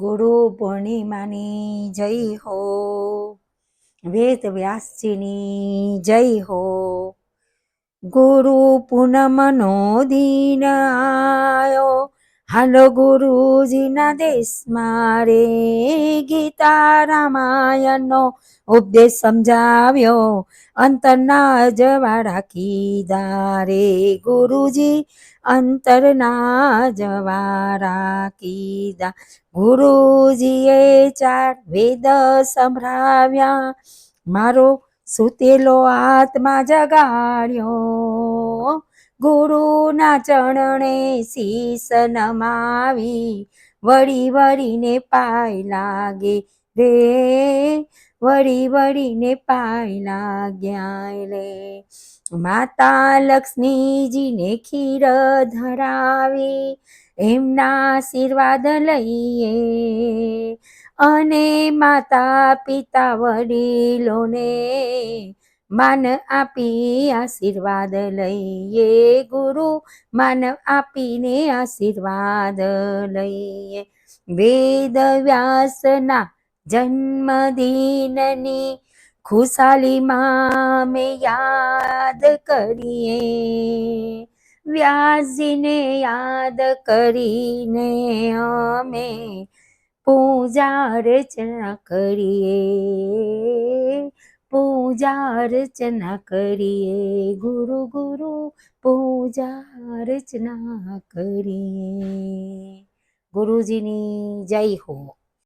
ગુરુ પૂર્ણિમાની જય હો. વેદ વ્યાસજીની જય હો. ગુરુ પૂનમનો દિન આયો. હાલો ગુરુજીના દેશમાં રે ગીતા રામાયણનો ઉપદેશ સમજાવ્યો. અંતરના જવા કીધા રે ગુરુજી, અંતરના જવારા કીધા. ગુરુજીએ ચાર વેદ સંભળાવ્યા. મારો સુતેલો આત્મા જગાડ્યો. ગુરુના ચરણે શીસ નમાવી વળી વળીને પાય લાગે રે, વળી વળીને પાય લાગ્યા રે. માતા લક્ષ્મીજીને ખીર ધરાવી, એમના આશીર્વાદ લઈએ. અને માતા પિતા વડીલોને માન આપી આશીર્વાદ લઈએ ગુરુ, માન આપીને આશીર્વાદ લઈએ. વેદ વ્યાસના જન્મદિનની ખુશાલીમાં મામે યાદ કરીએ. વ્યાસજીને યાદ કરીને અમે પૂજા અર્ચના કરીએ. પૂજા અર્ચના કરીએ ગુરુ ગુરુ પૂજા અર્ચના કરીએ. ગુરુજીની જય હો.